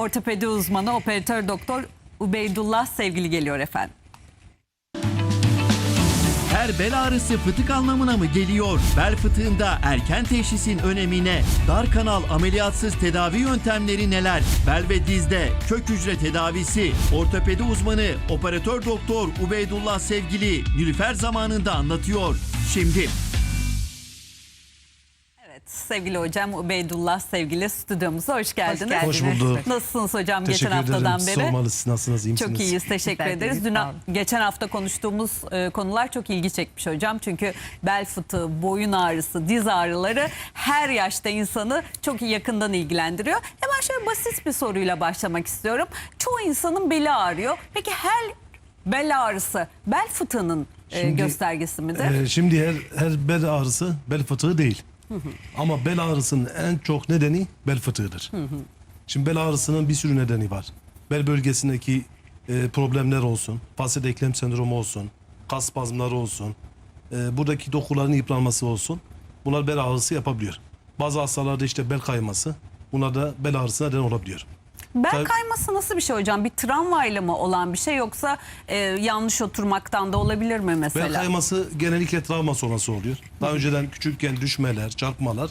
Ortopedi uzmanı operatör doktor Ubeydullah Sevgili geliyor efendim. Her bel ağrısı fıtık anlamına mı geliyor? Bel fıtığında erken teşhisin önemine, dar kanal ameliyatsız tedavi yöntemleri neler? Bel ve dizde kök hücre tedavisi, ortopedi uzmanı operatör doktor Ubeydullah Sevgili Nülüfer zamanında anlatıyor. Şimdi sevgili hocam Ubeydullah Sevgili stüdyomuza hoş geldiniz. Hoş bulduk. Nasılsınız hocam Teşekkür geçen haftadan ederim. beri? Sormalı siz nasılsınız? iyi Çok misiniz? iyiyiz teşekkür Süper ederiz. Dün geçen hafta konuştuğumuz e, konular çok ilgi çekmiş hocam. Çünkü bel fıtığı, boyun ağrısı, diz ağrıları her yaşta insanı çok yakından ilgilendiriyor. Hemen şöyle basit bir soruyla başlamak istiyorum. Çoğu insanın beli ağrıyor. Peki her bel ağrısı bel fıtığının e, Şimdi, göstergesi midir? Ee, şimdi her, her bel ağrısı bel fıtığı değil. Ama bel ağrısının en çok nedeni bel fıtığıdır. Şimdi bel ağrısının bir sürü nedeni var. Bel bölgesindeki e, problemler olsun, faset eklem sendromu olsun, kas spazmları olsun, e, buradaki dokuların yıpranması olsun. Bunlar bel ağrısı yapabiliyor. Bazı hastalarda işte bel kayması, bunlar da bel ağrısına neden olabiliyor. Bel tabii- kayması nasıl bir şey hocam? Bir travmayla mı olan bir şey yoksa e, yanlış oturmaktan da olabilir mi mesela? Bel kayması genellikle travma sonrası oluyor. Daha önceden küçükken düşmeler, çarpmalar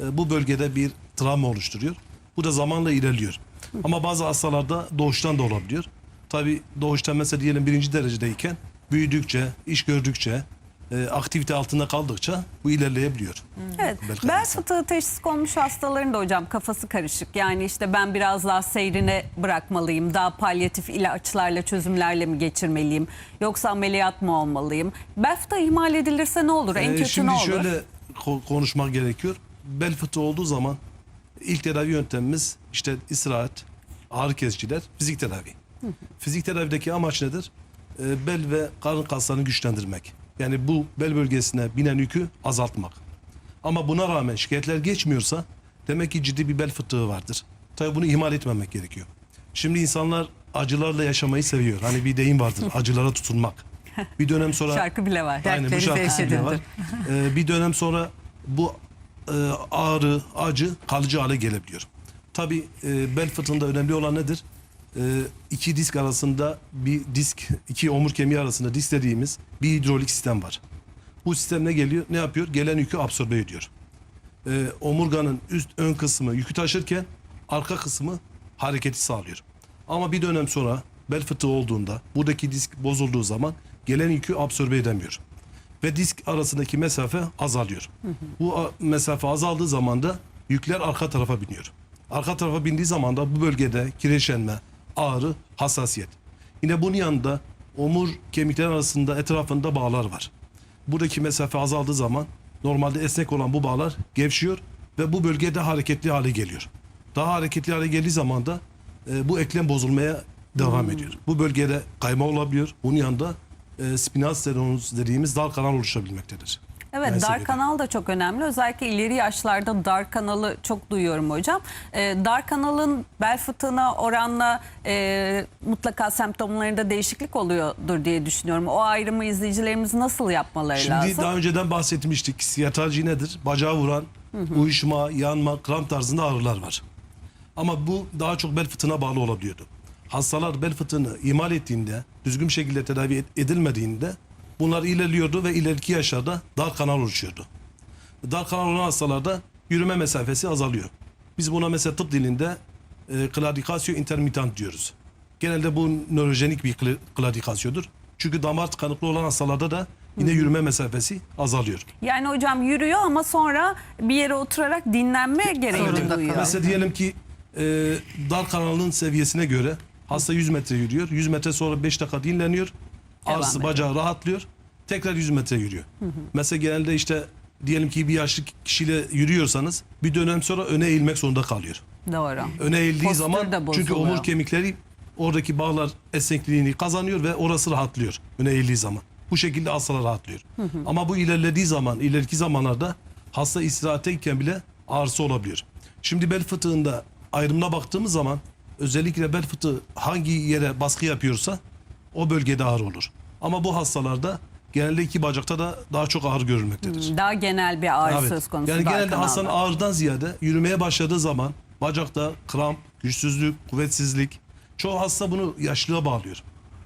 e, bu bölgede bir travma oluşturuyor. Bu da zamanla ilerliyor. Ama bazı hastalarda doğuştan da olabiliyor. Tabi doğuştan mesela diyelim birinci derecedeyken büyüdükçe, iş gördükçe, e, aktivite altında kaldıkça bu ilerleyebiliyor. Evet. Bel fıtığı teşhis konmuş hastaların da hocam kafası karışık. Yani işte ben biraz daha seyrine bırakmalıyım. Daha palyatif ilaçlarla, çözümlerle mi geçirmeliyim? Yoksa ameliyat mı olmalıyım? Bel fıtığı ihmal edilirse ne olur? En Ee, kötü Şimdi ne olur? şöyle ko- konuşmak gerekiyor. Bel fıtığı olduğu zaman ilk tedavi yöntemimiz işte istirahat, ağrı kesiciler, fizik tedavi. Fizik tedavideki amaç nedir? Ee, bel ve karın kaslarını güçlendirmek. Yani bu bel bölgesine binen yükü azaltmak. Ama buna rağmen şikayetler geçmiyorsa demek ki ciddi bir bel fıtığı vardır. Tabii bunu ihmal etmemek gerekiyor. Şimdi insanlar acılarla yaşamayı seviyor. Hani bir deyim vardır acılara tutunmak. Bir dönem sonra Şarkı bile var. Aynen bu şarkı bile var. Ee, bir dönem sonra bu e, ağrı, acı kalıcı hale gelebiliyor. Tabii e, bel fıtığında önemli olan nedir? E, iki disk arasında bir disk, iki omur kemiği arasında disk dediğimiz bir hidrolik sistem var. Bu sistem ne geliyor? Ne yapıyor? Gelen yükü absorbe ediyor. E, omurganın üst ön kısmı yükü taşırken arka kısmı hareketi sağlıyor. Ama bir dönem sonra bel fıtığı olduğunda buradaki disk bozulduğu zaman gelen yükü absorbe edemiyor. Ve disk arasındaki mesafe azalıyor. Bu mesafe azaldığı zaman da yükler arka tarafa biniyor. Arka tarafa bindiği zaman da bu bölgede kireçlenme, ağrı, hassasiyet. Yine bunun yanında omur kemikler arasında etrafında bağlar var. Buradaki mesafe azaldığı zaman normalde esnek olan bu bağlar gevşiyor ve bu bölgede hareketli hale geliyor. Daha hareketli hale geldiği zaman da e, bu eklem bozulmaya devam ediyor. Bu bölgede kayma olabiliyor. Bunun yanında e, spinal stenoz dediğimiz dar kanal oluşabilmektedir. Evet dar kanal da çok önemli. Özellikle ileri yaşlarda dar kanalı çok duyuyorum hocam. Ee, dar kanalın bel fıtığına oranla e, mutlaka semptomlarında değişiklik oluyordur diye düşünüyorum. O ayrımı izleyicilerimiz nasıl yapmaları Şimdi lazım? daha önceden bahsetmiştik. Siyatalji nedir? Bacağı vuran, uyuşma, yanma, kramp tarzında ağrılar var. Ama bu daha çok bel fıtığına bağlı olabiliyordu. Hastalar bel fıtığını ihmal ettiğinde, düzgün şekilde tedavi ed- edilmediğinde bunlar ilerliyordu ve ileriki yaşlarda dar kanal oluşuyordu. Dar kanal olan hastalarda yürüme mesafesi azalıyor. Biz buna mesela tıp dilinde e, kladikasyo intermittent diyoruz. Genelde bu nörojenik bir kl- kladikasyodur. Çünkü damar tıkanıklı olan hastalarda da yine yürüme mesafesi azalıyor. Yani hocam yürüyor ama sonra bir yere oturarak dinlenme gereği Zorunda duyuyor. Mesela diyelim ki e, dar kanalın seviyesine göre hasta 100 metre yürüyor. 100 metre sonra 5 dakika dinleniyor. Ağrısı ediyor. bacağı rahatlıyor. Tekrar 100 metre yürüyor. Mesela genelde işte diyelim ki bir yaşlı kişiyle yürüyorsanız bir dönem sonra öne eğilmek zorunda kalıyor. Doğru. Öne eğildiği Postür zaman çünkü omur kemikleri oradaki bağlar esnekliğini kazanıyor ve orası rahatlıyor öne eğildiği zaman. Bu şekilde hastalar rahatlıyor. Ama bu ilerlediği zaman, ileriki zamanlarda hasta istirahatteyken bile ağrısı olabiliyor. Şimdi bel fıtığında ayrımına baktığımız zaman özellikle bel fıtığı hangi yere baskı yapıyorsa o bölgede ağrı olur. Ama bu hastalarda genelde iki bacakta da daha çok ağrı görülmektedir. Daha genel bir ağrı Evet. söz konusu. Yani genelde hastanın ağrıdan ziyade yürümeye başladığı zaman bacakta kramp, güçsüzlük, kuvvetsizlik. Çoğu hasta bunu yaşlılığa bağlıyor.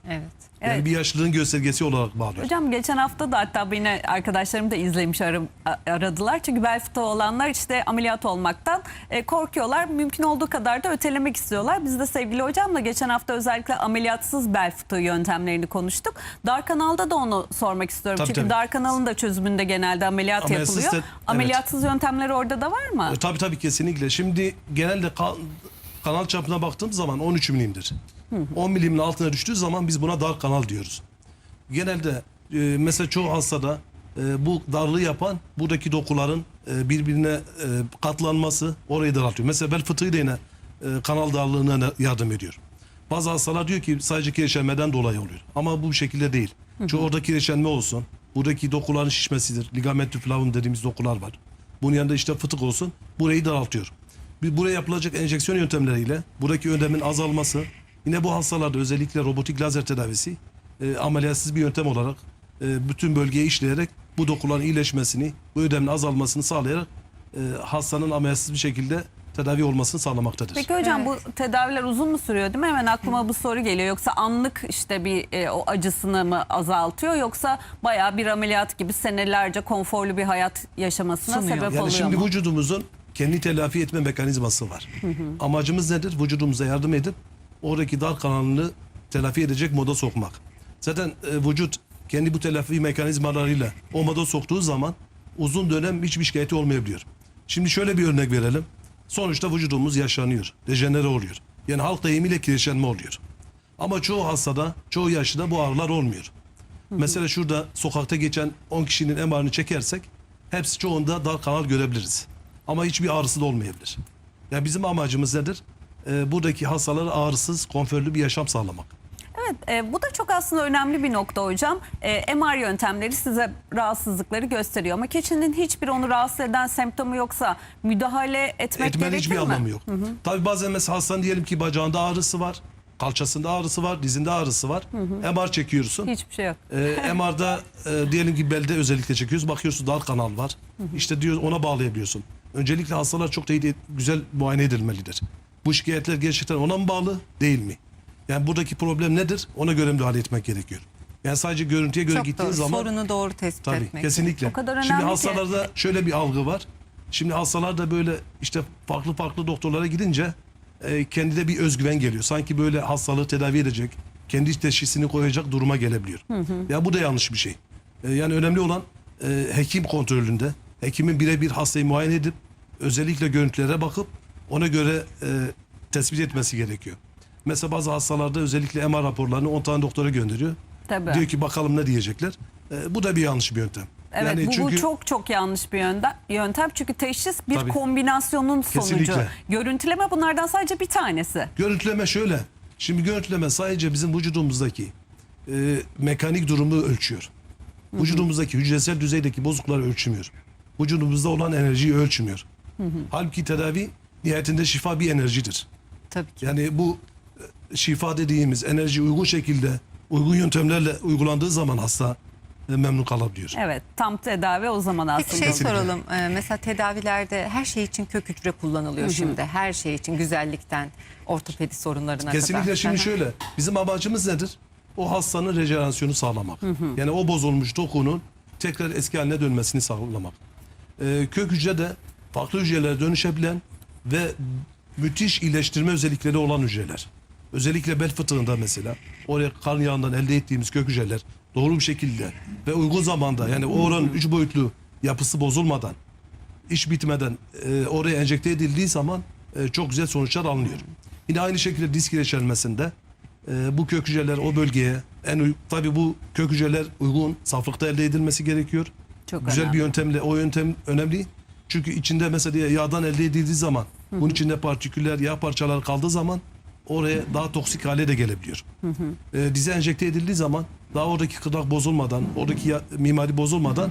Evet. Yani Evet. bir yaşlılığın göstergesi olarak bağlıyor. Hocam geçen hafta da hatta beni arkadaşlarım da izlemiş arım- aradılar. Çünkü bel fıtığı olanlar işte ameliyat olmaktan e, korkuyorlar. Mümkün olduğu kadar da ötelemek istiyorlar. Biz de sevgili hocamla geçen hafta özellikle ameliyatsız bel fıtığı yöntemlerini konuştuk. Dar kanalda da onu sormak istiyorum. Tabii, Çünkü tabii. dar kanalın da çözümünde genelde ameliyat Ameliyatsız yapılıyor. evet. Ameliyatsız yöntemleri orada da var mı? E, tabii tabii kesinlikle. Şimdi genelde ka- kanal çapına baktığımız zaman 13 milimdir. 10 milimin altına düştüğü zaman biz buna dar kanal diyoruz. Genelde e, mesela çoğu hastada e, bu darlığı yapan buradaki dokuların e, birbirine e, katlanması orayı daraltıyor. Mesela bel fıtığı da yine e, kanal darlığına yardım ediyor. Bazı hastalar diyor ki sadece kireçlenmeden dolayı oluyor. Ama bu şekilde değil. Çünkü orada kireçlenme olsun. Buradaki dokuların şişmesidir. Ligamentü flavum dediğimiz dokular var. Bunun yanında işte fıtık olsun. Burayı daraltıyor. Bir buraya yapılacak enjeksiyon yöntemleriyle buradaki ödemin azalması yine bu hastalarda özellikle robotik lazer tedavisi e, ameliyatsız bir yöntem olarak e, bütün bölgeye işleyerek bu dokuların iyileşmesini, bu ödemin azalmasını sağlayarak e, hastanın ameliyatsız bir şekilde tedavi olmasını sağlamaktadır. Peki hocam Evet. bu tedaviler uzun mu sürüyor değil mi? Hemen aklıma bu soru geliyor. Yoksa anlık işte bir e, o acısını mı azaltıyor yoksa bayağı bir ameliyat gibi senelerce konforlu bir hayat yaşamasına Sunuyor. sebep Yani oluyor şimdi mu? vücudumuzun kendi telafi etme mekanizması var. Amacımız nedir? Vücudumuza yardım edip oradaki dar kanalını telafi edecek moda sokmak. Zaten e, vücut kendi bu telafi mekanizmalarıyla o moda soktuğu zaman uzun dönem hiçbir şikayeti olmayabiliyor. Şimdi şöyle bir örnek verelim. Sonuçta vücudumuz yaşlanıyor, dejenere oluyor. Yani halk deyimiyle kireçlenme oluyor. Ama çoğu hastada, çoğu yaşlıda bu ağrılar olmuyor. Mesela şurada sokakta geçen 10 kişinin MR'ını çekersek hepsi çoğunda dar kanal görebiliriz. Ama hiçbir ağrısı da olmayabilir. Yani bizim amacımız nedir? Ee, buradaki hastalara ağrısız, konforlu bir yaşam sağlamak. Evet e, bu da çok aslında önemli bir nokta hocam. E, MR yöntemleri size rahatsızlıkları gösteriyor ama kişinin hiçbir onu rahatsız eden semptomu yoksa müdahale etmek Etmenin gerekir hiçbir mi? anlamı yok. Tabii bazen mesela hastanın diyelim ki bacağında ağrısı var, kalçasında ağrısı var, dizinde ağrısı var. MR çekiyorsun. Hiçbir şey yok. Ee, MR'da e, diyelim ki belde özellikle çekiyoruz. Bakıyorsun dar kanal var. İşte diyor ona bağlayabiliyorsun. Öncelikle hastalar çok da iyi, güzel muayene edilmelidir. Bu şikayetler gerçekten ona mı bağlı değil mi? Yani buradaki problem nedir? Ona göre müdahale etmek gerekiyor. Yani sadece görüntüye göre Çok gittiğin doğru. zaman Sorunu doğru tespit tabii etmek. kesinlikle. O kadar Şimdi önemli ki. hastalarda şöyle bir algı var. Şimdi hastalar da böyle işte farklı farklı doktorlara gidince e, kendine bir özgüven geliyor. Sanki böyle hastalığı tedavi edecek, kendi teşhisini koyacak duruma gelebiliyor. Ya bu da yanlış bir şey. E, yani önemli olan e, hekim kontrolünde, hekimin birebir hastayı muayene edip özellikle görüntülere bakıp ona göre e, tespit etmesi gerekiyor. Mesela bazı hastalarda özellikle MR raporlarını 10 tane doktora gönderiyor. Tabii. Diyor ki bakalım ne diyecekler. E, bu da bir yanlış bir yöntem. Evet Yani bu, bu çünkü- çok çok yanlış bir yöntem. yöntem çünkü teşhis bir Tabii. kombinasyonun sonucu. Kesinlikle. Görüntüleme bunlardan sadece bir tanesi. Görüntüleme şöyle. Şimdi görüntüleme sadece bizim vücudumuzdaki e, mekanik durumu ölçüyor. Vücudumuzdaki hücresel düzeydeki bozuklukları ölçmüyor. Vücudumuzda olan enerjiyi ölçmüyor. Halbuki tedavi nihayetinde şifa bir enerjidir. Tabii ki. Yani bu e, şifa dediğimiz enerji uygun şekilde, uygun yöntemlerle uygulandığı zaman hasta e, memnun kalabiliyor. Evet tam tedavi o zaman aslında. Peki şey Kesinlikle. soralım. Ee, mesela tedavilerde her şey için kök hücre kullanılıyor şimdi. Her şey için güzellikten ortopedi sorunlarına kadar. Kesinlikle şimdi şöyle. Bizim amacımız nedir? O hastanın rejenerasyonu sağlamak. Yani o bozulmuş dokunun tekrar eski haline dönmesini sağlamak. Ee, kök hücre de farklı hücrelere dönüşebilen ve müthiş iyileştirme özellikleri olan hücreler. Özellikle bel fıtığında mesela oraya kan yağından elde ettiğimiz kök hücreler doğru bir şekilde ve uygun zamanda yani o oranın üç boyutlu yapısı bozulmadan iş bitmeden e, oraya enjekte edildiği zaman e, çok güzel sonuçlar alınıyor. Yine aynı şekilde disk kireçlenmesinde e, bu kök hücreler o bölgeye en tabii bu kök hücreler uygun saflıkta elde edilmesi gerekiyor. Çok güzel önemli. bir yöntemle o yöntem önemli. Çünkü içinde mesela yağdan elde edildiği zaman bunun içinde partiküller yağ parçaları kaldığı zaman oraya daha toksik hale de gelebiliyor. E, dize enjekte edildiği zaman daha oradaki kıdak bozulmadan, oradaki ya- mimari bozulmadan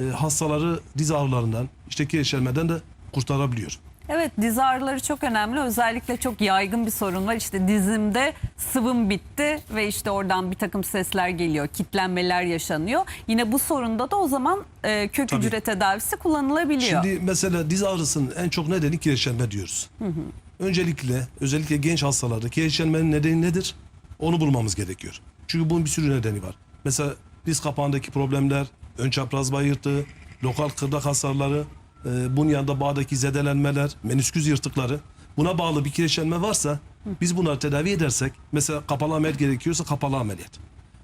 e, hastaları diz ağrılarından, işte kireçlenmeden de kurtarabiliyor. Evet diz ağrıları çok önemli. Özellikle çok yaygın bir sorun var. İşte dizimde sıvım bitti ve işte oradan bir takım sesler geliyor. Kitlenmeler yaşanıyor. Yine bu sorunda da o zaman e, kök Tabii. hücre tedavisi kullanılabiliyor. Şimdi mesela diz ağrısının en çok nedeni kireçlenme diyoruz. Öncelikle özellikle genç hastalarda kireçlenmenin nedeni nedir? Onu bulmamız gerekiyor. Çünkü bunun bir sürü nedeni var. Mesela diz kapağındaki problemler, ön çapraz bayırtığı, lokal kırdak hasarları, e, bunun yanında bağdaki zedelenmeler, menisküs yırtıkları. Buna bağlı bir kireçlenme varsa biz bunları tedavi edersek mesela kapalı ameliyat gerekiyorsa kapalı ameliyat.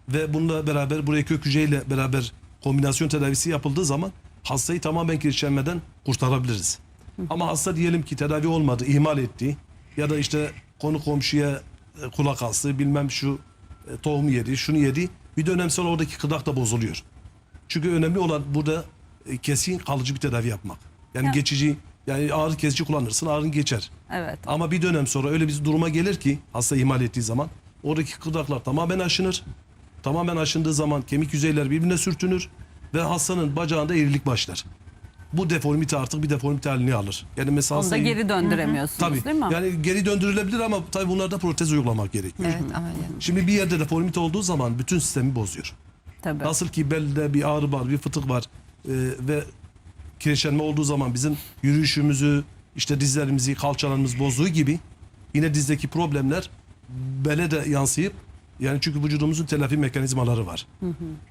Ve bununla beraber buraya kök hücreyle beraber kombinasyon tedavisi yapıldığı zaman hastayı tamamen kireçlenmeden kurtarabiliriz. Ama hasta diyelim ki tedavi olmadı, ihmal etti ya da işte konu komşuya e, kulak astı, bilmem şu e, tohum yedi, şunu yedi. Bir dönem sonra oradaki kıdak da bozuluyor. Çünkü önemli olan burada kesin kalıcı bir tedavi yapmak. Yani Ya. geçici, yani ağrı kesici kullanırsın, ağrın geçer. Evet. Ama bir dönem sonra öyle bir duruma gelir ki hasta ihmal ettiği zaman oradaki kırdaklar tamamen aşınır. Tamamen aşındığı zaman kemik yüzeyler birbirine sürtünür ve hastanın bacağında eğrilik başlar. Bu deformite artık bir deformite halini alır. Yani mesela Onu da geri döndüremiyorsunuz Tabii. değil mi? Yani geri döndürülebilir ama tabii bunlarda protez uygulamak gerekiyor. Evet ameliyat. Şimdi bir yerde deformite olduğu zaman bütün sistemi bozuyor. Tabii. Nasıl ki belde bir ağrı var, bir fıtık var e, ve kireçlenme olduğu zaman bizim yürüyüşümüzü, işte dizlerimizi, kalçalarımız bozduğu gibi yine dizdeki problemler bele de yansıyıp yani çünkü vücudumuzun telafi mekanizmaları var.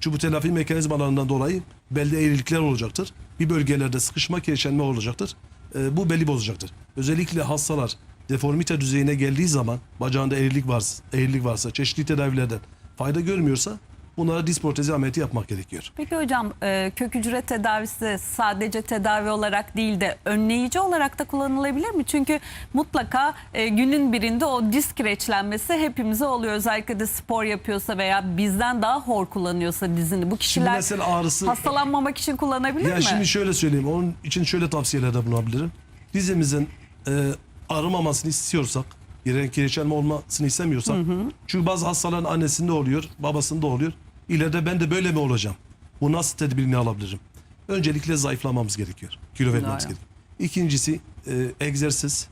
Çünkü bu telafi mekanizmalarından dolayı belde eğrilikler olacaktır. Bir bölgelerde sıkışma, kireçlenme olacaktır. E, bu beli bozacaktır. Özellikle hastalar deformite düzeyine geldiği zaman bacağında eğrilik varsa, eğrilik varsa çeşitli tedavilerden fayda görmüyorsa bunlara diz protezi ameliyatı yapmak gerekiyor. Peki hocam e, kök hücre tedavisi sadece tedavi olarak değil de önleyici olarak da kullanılabilir mi? Çünkü mutlaka e, günün birinde o disk kireçlenmesi hepimize oluyor. Özellikle de spor yapıyorsa veya bizden daha hor kullanıyorsa dizini. Bu Şimdi kişiler mesela ağrısı hastalanmamak için kullanabilir ya mi? şimdi şöyle söyleyeyim. Onun için şöyle tavsiyelerde bulunabilirim. Dizimizin e, ağrımamasını istiyorsak, yere kireçlenme olmasını istemiyorsak. Çünkü bazı hastaların annesinde oluyor, babasında oluyor. İleride ben de böyle mi olacağım? Bu nasıl tedbirini alabilirim? Öncelikle zayıflamamız gerekiyor. Kilo vermemiz Doğru. gerekiyor. İkincisi e, egzersiz.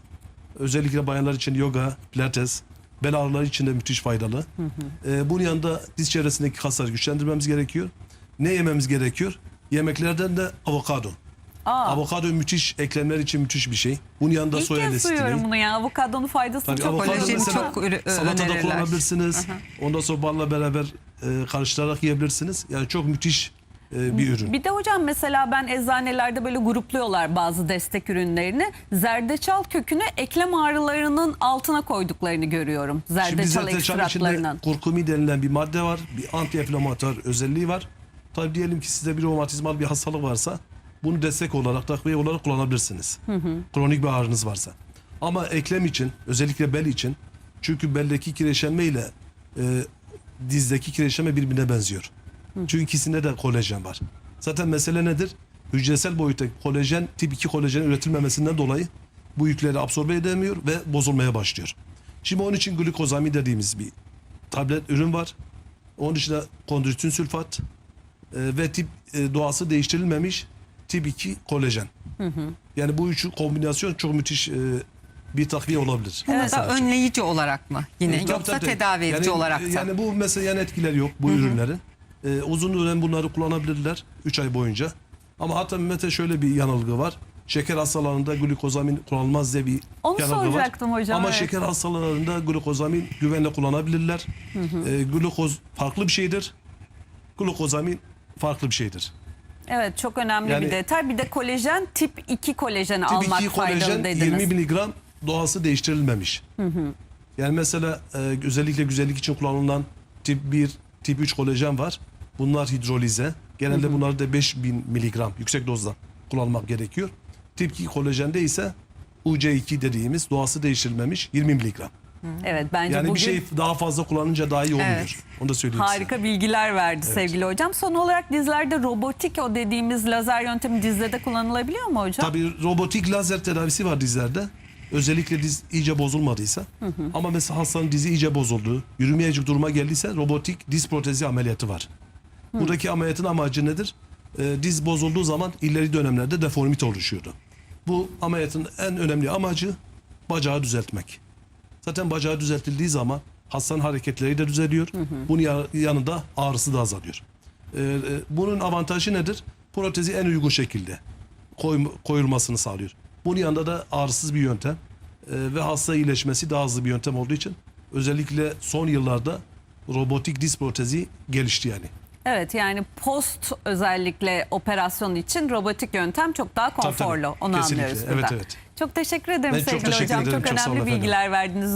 Özellikle bayanlar için yoga, pilates, bel ağrıları için de müthiş faydalı. E, bunun yanında diz çevresindeki kasları güçlendirmemiz gerekiyor. Ne yememiz gerekiyor? Yemeklerden de avokado. Aa, Avokado müthiş, eklemler için müthiş bir şey. Bunun yanında ilk soya kez duyuyorum bunu ya. Avokadonun faydasını Tabii çok avokado mesela çok salatada önerirler. kullanabilirsiniz. Ondan sonra balla beraber e, karıştırarak yiyebilirsiniz. Yani çok müthiş e, bir ürün. Bir de hocam mesela ben eczanelerde böyle grupluyorlar bazı destek ürünlerini. Zerdeçal kökünü eklem ağrılarının altına koyduklarını görüyorum. Zerdeçal zerdeçal içinde ekstratlarının. kurkumi denilen bir madde var. Bir anti-enflamatuar özelliği var. Tabii diyelim ki sizde bir romatizmal bir hastalık varsa bunu destek olarak, takviye olarak kullanabilirsiniz. Kronik bir ağrınız varsa. Ama eklem için, özellikle bel için çünkü beldeki kireçlenme ile e, dizdeki kireçlenme birbirine benziyor. Çünkü ikisinde de kolajen var. Zaten mesele nedir? Hücresel boyutta kolajen, tip 2 kolajen üretilmemesinden dolayı bu yükleri absorbe edemiyor ve bozulmaya başlıyor. Şimdi onun için glukozami dediğimiz bir tablet ürün var. Onun dışında kondroitin sülfat e, ve tip e, doğası değiştirilmemiş tip 2 kolajen. Yani bu üçü kombinasyon çok müthiş e, bir takviye olabilir. Da Mesela. önleyici olarak mı yine E, yoksa tabii, tedavi edici yani, olarak da? Yani bu mesela yan etkiler yok bu ürünlerin. E, uzun dönem bunları kullanabilirler 3 ay boyunca. Ama hatta Mete şöyle bir yanılgı var. Şeker hastalarında glukozamin kullanılmaz diye bir Onu yanılgı var. soracaktım hocam, Ama evet. şeker hastalarında glukozamin güvenle kullanabilirler. E, glukoz farklı bir şeydir. Glukozamin farklı bir şeydir. Evet çok önemli Yani- bir detay. Bir de kolajen tip 2 kolajeni Tip almak 2 faydalı kolajen dediniz. 20 miligram doğası değiştirilmemiş. Yani mesela e, özellikle güzellik için kullanılan tip 1, tip 3 kolajen var. Bunlar hidrolize. Genelde bunları da 5000 miligram yüksek dozda kullanmak gerekiyor. Tip 2 kolajende ise UC2 dediğimiz doğası değiştirilmemiş 20 miligram. Evet bence Yani bugün bir şey daha fazla kullanınca daha iyi olmuyor. Evet. Onu da söyleyeyim size. harika bilgiler verdi sevgili hocam. Son olarak dizlerde robotik o dediğimiz lazer yöntemi dizde de kullanılabiliyor mu hocam? Tabii robotik lazer tedavisi var dizlerde. Özellikle diz iyice bozulmadıysa. Ama mesela hastanın dizi iyice bozuldu, yürümeyecek duruma geldiyse robotik diz protezi ameliyatı var. Buradaki ameliyatın amacı nedir? Ee, diz bozulduğu zaman ileri dönemlerde deformite oluşuyordu. Bu ameliyatın en önemli amacı bacağı düzeltmek. Zaten bacağı düzeltildiği zaman hastanın hareketleri de düzeliyor. Bunun ya- yanında ağrısı da azalıyor. Ee, e, bunun avantajı nedir? Protezi en uygun şekilde koy- koyulmasını sağlıyor. Bunun yanında da ağrısız bir yöntem. ve hasta iyileşmesi daha hızlı bir yöntem olduğu için özellikle son yıllarda robotik diz protezi gelişti yani. Evet yani post özellikle operasyon için robotik yöntem çok daha tabii. konforlu. Onu Kesinlikle. anlıyoruz Evet, burada. evet. Çok teşekkür ederim Ben çok sevgili teşekkür hocam. ederim. Çok Çok önemli efendim. bilgiler verdiniz.